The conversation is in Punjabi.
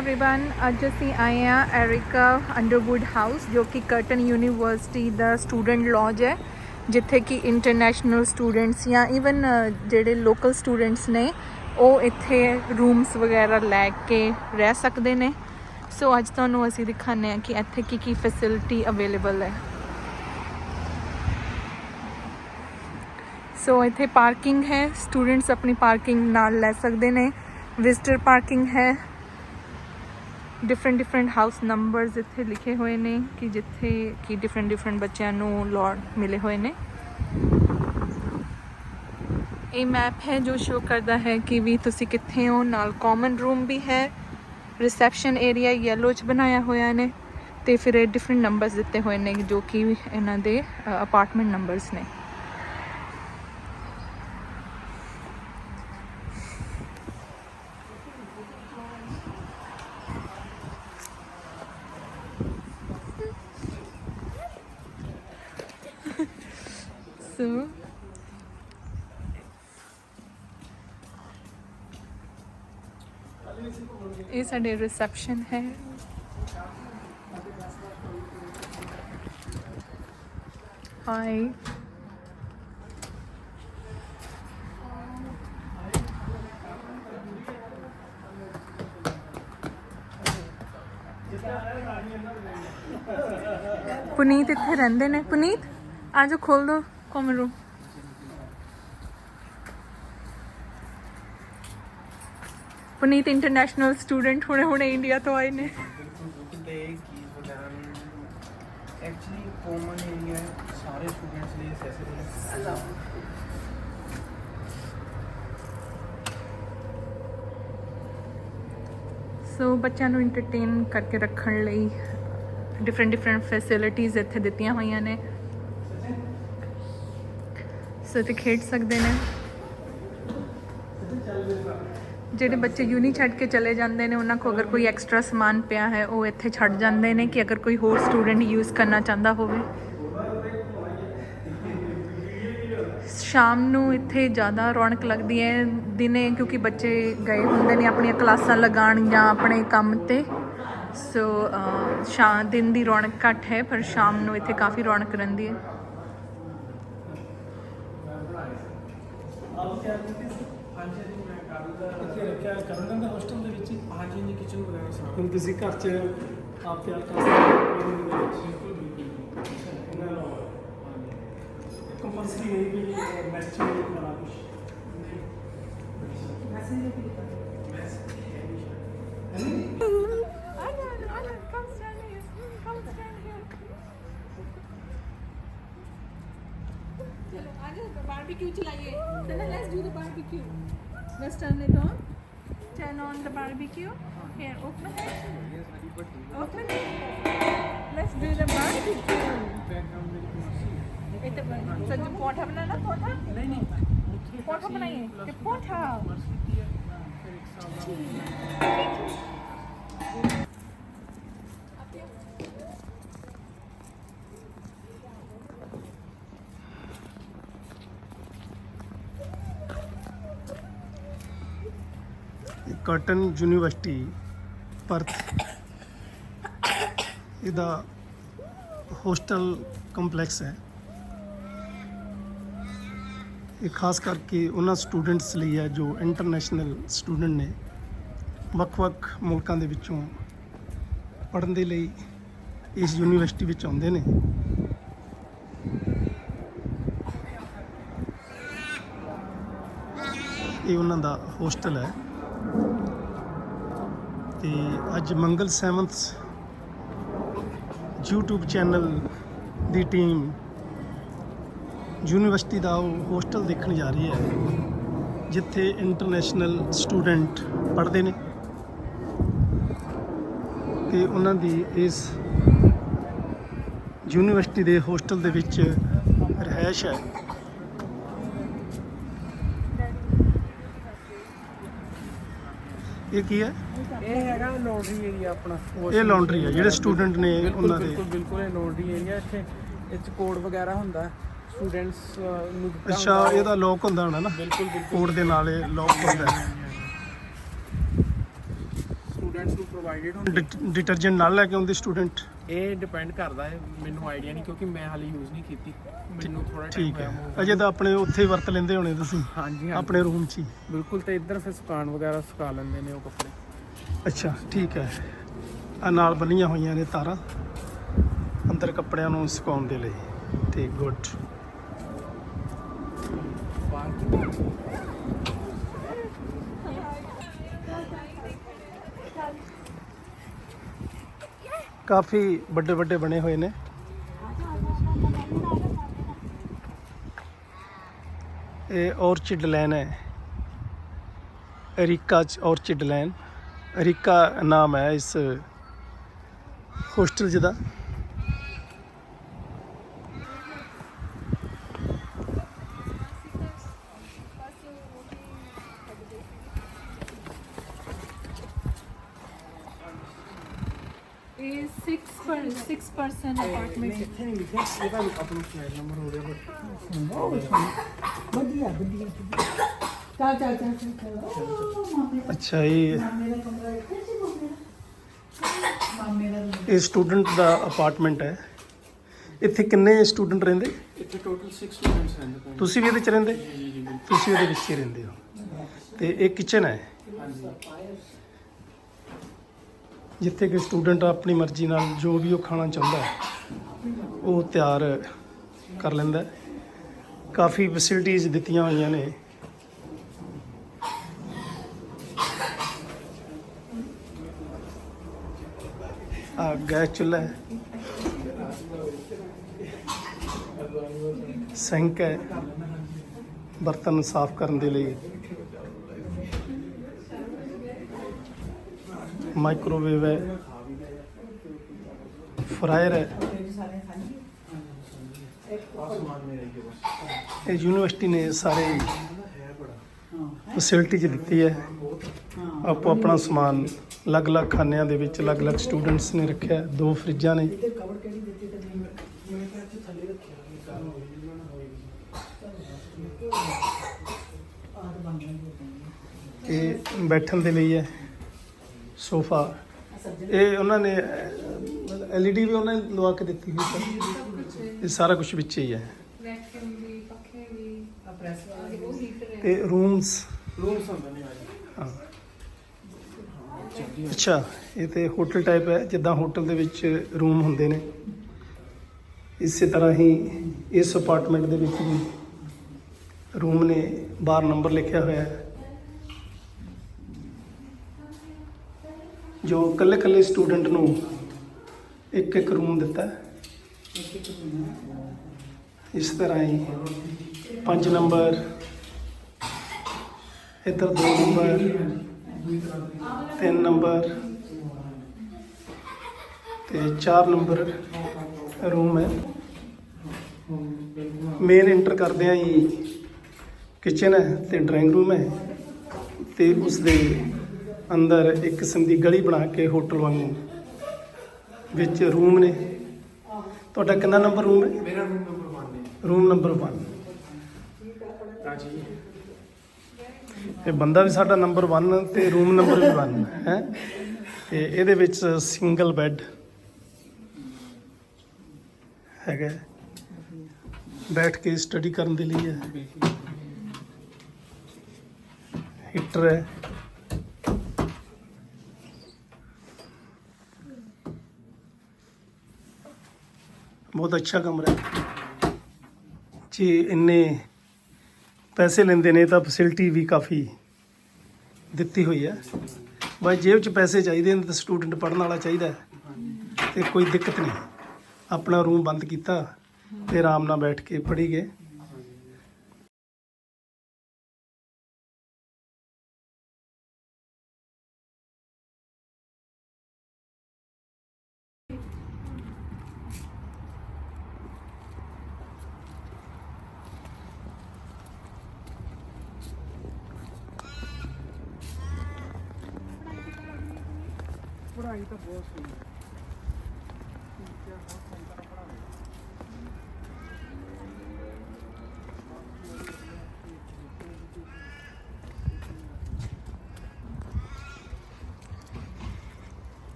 एवरीवन ਅੱਜ ਅਸੀਂ ਆਏ ਆ ਐਰਿਕਾ ਅੰਡਰਵੁੱਡ ਹਾਊਸ ਜੋ ਕਿ ਕਰਟਨ ਯੂਨੀਵਰਸਿਟੀ ਦਾ ਸਟੂਡੈਂਟ ਲੌਜ ਹੈ ਜਿੱਥੇ ਕਿ ਇੰਟਰਨੈਸ਼ਨਲ ਸਟੂਡੈਂਟਸ ਜਾਂ ਇਵਨ ਜਿਹੜੇ ਲੋਕਲ ਸਟੂਡੈਂਟਸ ਨੇ ਉਹ ਇੱਥੇ ਰੂਮਸ ਵਗੈਰਾ ਲੈ ਕੇ ਰਹਿ ਸਕਦੇ ਨੇ ਸੋ ਅੱਜ ਤੁਹਾਨੂੰ ਅਸੀਂ ਦਿਖਾਉਂਦੇ ਆ ਕਿ ਇੱਥੇ ਕੀ ਕੀ ਫੈਸਿਲਿਟੀ ਅਵੇਲੇਬਲ ਹੈ ਸੋ ਇੱਥੇ ਪਾਰਕਿੰਗ ਹੈ ਸਟੂਡੈਂਟਸ ਆਪਣੀ ਪਾਰਕਿੰਗ ਨਾਲ ਲੈ ਸਕਦੇ ਨੇ ਵਿਜ਼ਟਰ ਪਾਰਕਿੰਗ ਹੈ ਡਿਫਰੈਂਟ ਡਿਫਰੈਂਟ ਹਾਊਸ ਨੰਬਰਸ ਇੱਥੇ ਲਿਖੇ ਹੋਏ ਨੇ ਕਿ ਜਿੱਥੇ ਕਿ ਡਿਫਰੈਂਟ ਡਿਫਰੈਂਟ ਬੱਚਿਆਂ ਨੂੰ ਲੋਟ ਮਿਲੇ ਹੋਏ ਨੇ। ਇਹ ਮੈਪ ਹੈ ਜੋ ਸ਼ੋ ਕਰਦਾ ਹੈ ਕਿ ਵੀ ਤੁਸੀਂ ਕਿੱਥੇ ਹੋ। ਨਾਲ ਕਾਮਨ ਰੂਮ ਵੀ ਹੈ। ਰਿਸੈਪਸ਼ਨ ਏਰੀਆ ਯੈਲੋ ਚ ਬਣਾਇਆ ਹੋਇਆ ਨੇ। ਤੇ ਫਿਰ ਡਿਫਰੈਂਟ ਨੰਬਰਸ ਦਿੱਤੇ ਹੋਏ ਨੇ ਜੋ ਕਿ ਇਹਨਾਂ ਦੇ ਅਪਾਰਟਮੈਂਟ ਨੰਬਰਸ ਨੇ। ਸੋ ਇਹ ਸਾਡੇ ਰਿਸੈਪਸ਼ਨ ਹੈ ਹਾਈ ਪੁਨੀਤ ਇੱਥੇ ਰਹਿੰਦੇ ਨੇ ਪੁਨੀਤ ਆਜੋ ਖੋਲ ਦੋ common room Puneet international student ਹੁਣੇ ਹੁਣੇ ਇੰਡੀਆ ਤੋਂ ਆਏ ਨੇ ਤੇ ਕੀ ਵਗੈਰਾ ਐਕਚੁਅਲੀ ਕਾਮਨ ਏਰੀਆ ਸਾਰੇ ਸਟੂਡੈਂਟਸ ਲਈ ਐਕਸੈਸਿਬਲ ਹੈ। ਸੋ ਬੱਚਿਆਂ ਨੂੰ ਐਂਟਰਟੇਨ ਕਰਕੇ ਰੱਖਣ ਲਈ ਡਿਫਰੈਂਟ ਡਿਫਰੈਂਟ ਫੈਸਿਲਿਟੀਆਂ ਇੱਥੇ ਦਿੱਤੀਆਂ ਹੋਈਆਂ ਨੇ। ਸੋ ਇੱਥੇ ਖੇਡ ਸਕਦੇ ਨੇ। ਜਿਹੜੇ ਬੱਚੇ ਯੂਨੀ ਛੱਡ ਕੇ ਚਲੇ ਜਾਂਦੇ ਨੇ, ਉਹਨਾਂ ਕੋ ਅਗਰ ਕੋਈ ਐਕਸਟਰਾ ਸਮਾਨ ਪਿਆ ਹੈ, ਉਹ ਇੱਥੇ ਛੱਡ ਜਾਂਦੇ ਨੇ ਕਿ ਅਗਰ ਕੋਈ ਹੋਰ ਸਟੂਡੈਂਟ ਯੂਜ਼ ਕਰਨਾ ਚਾਹੁੰਦਾ ਹੋਵੇ। ਸ਼ਾਮ ਨੂੰ ਇੱਥੇ ਜ਼ਿਆਦਾ ਰੌਣਕ ਲੱਗਦੀ ਹੈ ਦਿਨੇ ਕਿਉਂਕਿ ਬੱਚੇ ਗਏ ਹੁੰਦੇ ਨੇ ਆਪਣੀਆਂ ਕਲਾਸਾਂ ਲਗਾਉਣ ਜਾਂ ਆਪਣੇ ਕੰਮ ਤੇ। ਸੋ ਸ਼ਾਮ, ਦਿਨ ਦੀ ਰੌਣਕ ਘੱਟ ਹੈ, ਪਰ ਸ਼ਾਮ ਨੂੰ ਇੱਥੇ ਕਾਫੀ ਰੌਣਕ ਰਹਿੰਦੀ ਹੈ ਇੱਥੇ ਰੱਖਿਆ ਕਰਨ ਦਿੰਦੇ ਹੋਸਟਲ ਦੇ ਵਿੱਚ ਹੀ ਹਾਂਜੀ ਜੀ ਕਿਚਨ ਵਗੈਰਾ ਸਾਰਾ ਹੁਣ ਤੁਸੀਂ ਘਰ 'ਚ ਆਪ ਤਿਆਰ ਕਰ ਸਕਦੇ ਹੋ ਦੇ ਵਿੱਚ ਕੰਪਲਸਰੀ ਨਹੀਂ ਵੀ ਮੈਚ ਨਹੀਂ ਕਰਨਾ ਕੁਝ चलो barbecue till Then let's do the barbecue. Let's turn it on. Turn on the barbecue. Here, open it. Open it. Let's do the barbecue. Sir जो पोठा बनाना पोठा नहीं नहीं पोठा बनाइए पोठा ਬਣਾਈਏ ਯੂਨੀਵਰਸਿਟੀ ਪਰਥ ਇਹਦਾ ਹੋਸਟਲ ਕੰਪਲੈਕਸ ਹੈ। ਇਹ ਖਾਸ ਕਰਕੇ ਉਹਨਾਂ ਸਟੂਡੈਂਟਸ ਲਈ ਹੈ ਜੋ ਇੰਟਰਨੈਸ਼ਨਲ ਸਟੂਡੈਂਟ ਨੇ। ਵੱਖ-ਵੱਖ ਮੁਲਕਾਂ ਦੇ ਵਿੱਚੋਂ ਪੜ੍ਹਨ ਦੇ ਲਈ ਇਸ ਯੂਨੀਵਰਸਿਟੀ ਵਿੱਚ ਆਉਂਦੇ ਨੇ। ਇਹ ਉਹਨਾਂ ਦਾ ਹੋਸਟਲ ਹੈ। ਤੇ ਅੱਜ ਮੰਗਲ 7th YouTube ਚੈਨਲ ਦੀ ਟੀਮ ਯੂਨੀਵਰਸਿਟੀ ਦਾ ਉਹ ਹੋਸਟਲ ਦੇਖਣ ਜਾ ਰਹੀ ਹੈ, ਜਿੱਥੇ ਇੰਟਰਨੈਸ਼ਨਲ ਸਟੂਡੈਂਟ ਪੜ੍ਹਦੇ ਨੇ ਤੇ ਉਹਨਾਂ ਦੀ ਇਸ ਯੂਨੀਵਰਸਿਟੀ ਦੇ ਹੋਸਟਲ ਦੇ ਵਿੱਚ ਰਿਹਾਇਸ਼ ਹੈ। ਇਹ ਕੀ ਹੈ? ਇਹ ਹੈਗਾ ਲਾਂਡਰੀ ਏਰੀਆ ਆਪਣਾ। ਇਹ ਲਾਂਡਰੀ ਹੈ ਜਿਹੜੇ ਸਟੂਡੈਂਟ ਨੇ ਉਹਨਾਂ ਦੇ। ਬਿਲਕੁਲ ਬਿਲਕੁਲ ਇਹ ਲਾਂਡਰੀ ਏਰੀਆ ਇੱਥੇ 'ਚ ਕੋਡ ਵਗੈਰਾ ਹੁੰਦਾ ਸਟੂਡੈਂਟਸ ਨੂੰ ਅੱਛਾ। ਇਹਦਾ ਲੋਕ ਹੁੰਦਾ ਹੋਣਾ ਨਾ? ਬਿਲਕੁਲ ਬਿਲਕੁਲ। ਕੋਡ ਦੇ ਨਾਲ ਇਹ ਲੋਕ ਹੁੰਦਾ। ਸਟੂਡੈਂਟਸ ਨੂੰ ਪ੍ਰੋਵਾਈਡਡ ਹੁੰਦੇ। ਡਿਟਰਜੈਂਟ ਨਾਲ ਲੈ ਕੇ ਆਉਂਦੇ ਸਟੂਡੈਂਟ ਇਹ ਡਿਪੈਂਡ ਕਰਦਾ ਹੈ ਮੈਨੂੰ ਆਈਡੀਆ ਨਹੀਂ ਕਿਉਂਕਿ ਮੈਂ ਹਾਲੇ ਯੂਜ਼ ਨਹੀਂ ਕੀਤੀ। ਮੈਨੂੰ ਥੋੜਾ ਟਾਈਮ ਠੀਕ ਹੋਇਆ ਹੈ। ਅਜੇ ਤਾਂ ਆਪਣੇ ਉੱਥੇ ਹੀ ਵਰਤ ਲੈਂਦੇ ਹੋਣੇ ਤੁਸੀਂ ਹਾਂਜੀ ਹਾਂਜੀ। ਆਪਣੇ ਰੂਮ 'ਚ ਹੀ। ਬਿਲਕੁਲ ਤੇ ਇੱਧਰ ਫਿਰ ਸੁਕਾਨ ਵਗੈਰਾ ਸੁਕਾ ਲੈਂਦੇ ਨੇ ਉਹ ਕੱਪੜੇ। ਅੱਛਾ, ਠੀਕ ਹੈ। ਆ ਨਾਲ ਬੰਨੀਆਂ ਹੋਈਆਂ ਨੇ ਤਾਰਾਂ। ਅੰਦਰ ਕੱਪੜਿਆਂ ਨੂੰ ਸੁਕਾਉਣ ਦੇ ਲਈ। ਤੇ ਗੁੱਡ। ਕਾਫੀ ਵੱਡੇ ਵੱਡੇ ਬਣੇ ਹੋਏ ਨੇ। ਇਹ ਔਰਚਿਡ ਲੈਨ ਹੈ। ਅਰੀਕਾ ਚ ਔਰਚਿਡ ਲੈਨ ਅਰੀਕਾ ਨਾਮ ਹੈ ਇਸ ਹੋਸਟਲ ਜਿਹਦਾ ਇਹ 6 ਪਰ 6 ਪਰਸਨ ਅਪਾਰਟਮੈਂਟ ਇੱਥੇ ਨਹੀਂ ਲਿਖਿਆ ਇਹਦਾ ਆਪਣਾ ਫਲਾਈਟ ਨੰਬਰ ਹੋ ਗਿਆ ਵਧੀਆ ਵਧੀਆ ਚੱਲ ਚੱਲ ਚੱਲ ਚੱਲ ਚੱਲ। ਓ, ਮਾਮੇ ਦਾ ਅੱਛਾ ਇਹ ਮਾਮੇ ਦਾ ਕਮਰਾ ਇੱਥੇ ਸੀ ਮਾਮੇ ਦਾ? ਮਾਮੇ ਦਾ room। ਇਹ ਸਟੂਡੈਂਟ ਦਾ ਅਪਾਰਟਮੈਂਟ ਹੈ। ਇੱਥੇ ਕਿੰਨੇ ਸਟੂਡੈਂਟ ਰਹਿੰਦੇ? ਇੱਥੇ ਟੋਟਲ 6 ਸਟੂਡੈਂਟਸ ਰਹਿੰਦੇ ਪਏ ਨੇ। ਤੁਸੀਂ ਵੀ ਇਹਦੇ ਚ ਰਹਿੰਦੇ। ਤੁਸੀਂ ਉਹਦੇ ਵਿੱਚ ਹੀ ਰਹਿੰਦੇ ਹੋ। ਤੇ ਇਹ ਕਿਚਨ ਹੈ? ਜਿੱਥੇ ਕਿ ਸਟੂਡੈਂਟ ਆਪਣੀ ਮਰਜ਼ੀ ਨਾਲ ਜੋ ਵੀ ਉਹ ਖਾਣਾ ਚਾਹੁੰਦਾ ਹੈ ਉਹ ਤਿਆਰ ਕਰ ਲੈਂਦਾ ਹੈ। ਕਾਫੀ ਫੈਸਿਲਿਟੀਆਂ ਦਿੱਤੀਆਂ ਹੋਈਆਂ ਨੇ। ਆ ਗੈਸ ਚੁੱਲ੍ਹਾ ਹੈ ਸਿੰਕ ਹੈ ਬਰਤਨ ਸਾਫ਼ ਕਰਨ ਦੇ ਲਈ ਮਾਈਕ੍ਰੋਵੇਵ ਹੈ ਫਰਾਇਰ ਹੈ ਮੇਰੇ ਸਾਰੇ ਹਾਂਜੀ ਆਸਮਾਨ ਮੇ ਰਹੀ ਬਸ ਇਹ ਯੂਨੀਵਰਸਿਟੀ ਨੇ ਸਾਰੇ ਹੈ ਬੜਾ ਫੈਸਿਲਿਟੀ ਚ ਦਿੱਤੀ ਹੈ ਹਾਂ ਆਪੋ ਆਪਣਾ ਸਮਾਨ ਅਲੱਗ-ਅਲੱਗ ਖਾਨਿਆਂ ਦੇ ਵਿੱਚ ਅਲੱਗ-ਅਲੱਗ ਸਟੂਡੈਂਟਸ ਨੇ ਰੱਖਿਆ। ਦੋ ਫਰਿੱਜਾਂ ਨੇ। ਸੀ ਇਹ ਬੈਠਣ ਦੇ ਲਈ ਹੈ ਸੋਫਾ। ਇਹ ਉਹਨਾਂ ਨੇ ਐਲਈਡੀ ਵੀ ਉਹਨਾਂ ਨੇ ਲਵਾ ਕੇ ਦਿੱਤੀ ਹੈ ਇਹ ਸਾਰਾ ਕੁਝ ਵਿੱਚ ਹੀ ਹੈ। ਤੇ ਰੂਮਸ ਰੂਮਸ ਹੁੰਦੇ ਨੇ ਹੈ। ਅੱਛਾ, ਇਹ ਤੇ ਹੋਟਲ ਟਾਈਪ ਹੈ, ਜਿੱਦਾਂ ਹੋਟਲ ਦੇ ਵਿੱਚ ਰੂਮ ਹੁੰਦੇ ਨੇ। ਇਸੇ ਤਰ੍ਹਾਂ ਹੀ ਇਸ ਅਪਾਰਟਮੈਂਟ ਦੇ ਵਿੱਚ ਵੀ ਰੂਮ ਨੇ ਬਾਰ ਨੰਬਰ ਲਿਖਿਆ ਹੋਇਆ ਹੈ। ਜੋ ਇਕੱਲੇ ਇਕੱਲੇ ਸਟੂਡੈਂਟ ਨੂੰ ਇੱਕ ਇੱਕ ਰੂਮ ਦਿੱਤਾ ਇਸ ਤਰ੍ਹਾਂ ਹੀ 5 ਨੰਬਰ ਇੱਧਰ 2 ਨੰਬਰ ਤਿੰਨ ਨੰਬਰ ਤੇ 4 ਨੰਬਰ ਰੂਮ ਹੈ। ਮੇਨ ਐਂਟਰ ਕਰਦੇ ਆ ਹੀ ਕਿਚਨ ਹੈ ਤੇ ਡਰਾਇੰਗ ਰੂਮ ਹੈ ਤੇ ਉਸ ਦੇ ਅੰਦਰ ਇੱਕ ਕਿਸਮ ਦੀ ਗਲੀ ਬਣਾ ਕੇ ਹੋਟਲ ਵਾਂਗੂ ਵਿੱਚ ਰੂਮ ਨੇ। ਤੁਹਾਡਾ ਕਿੰਨਾ ਨੰਬਰ ਰੂਮ ਹੈ? ਮੇਰਾ ਰੂਮ ਨੰਬਰ 1 ਹੈ। ਰੂਮ ਨੰਬਰ 1 ਹਾਂਜੀ ਇਹ ਬੰਦਾ ਵੀ ਸਾਡਾ ਨੰਬਰ 1 ਤੇ ਰੂਮ ਨੰਬਰ ਵੀ 1 ਹੈ? ਤੇ ਇਹਦੇ ਵਿੱਚ ਸਿੰਗਲ ਬੈੱਡ ਹੈਗਾ। ਬੈਠ ਕੇ ਸਟੱਡੀ ਕਰਨ ਦੇ ਲਈ ਹੈ। ਹੀਟਰ ਹੈ। ਬਹੁਤ ਅੱਛਾ ਕਮਰਾ ਹੈ। ਜੀ, ਇੰਨੇ ਪੈਸੇ ਲੈਂਦੇ ਨੇ ਤਾਂ ਫੈਸਿਲਿਟੀ ਵੀ ਕਾਫੀ ਦਿੱਤੀ ਹੋਈ ਹੈ। ਬਸ ਜੇਬ 'ਚ ਪੈਸੇ ਚਾਹੀਦੇ ਨੇ ਤਾਂ ਸਟੂਡੈਂਟ ਪੜ੍ਹਨ ਵਾਲਾ ਚਾਹੀਦਾ ਹੈ ਤੇ ਕੋਈ ਦਿੱਕਤ ਨਹੀਂ। ਆਪਣਾ ਰੂਮ ਬੰਦ ਕੀਤਾ ਤੇ ਆਰਾਮ ਨਾਲ ਬੈਠ ਕੇ ਪੜ੍ਹੀ ਗਏ। ਪੜ੍ਹਾਈ ਤਾਂ ਬਹੁਤ ਸਹੀ ਹੈ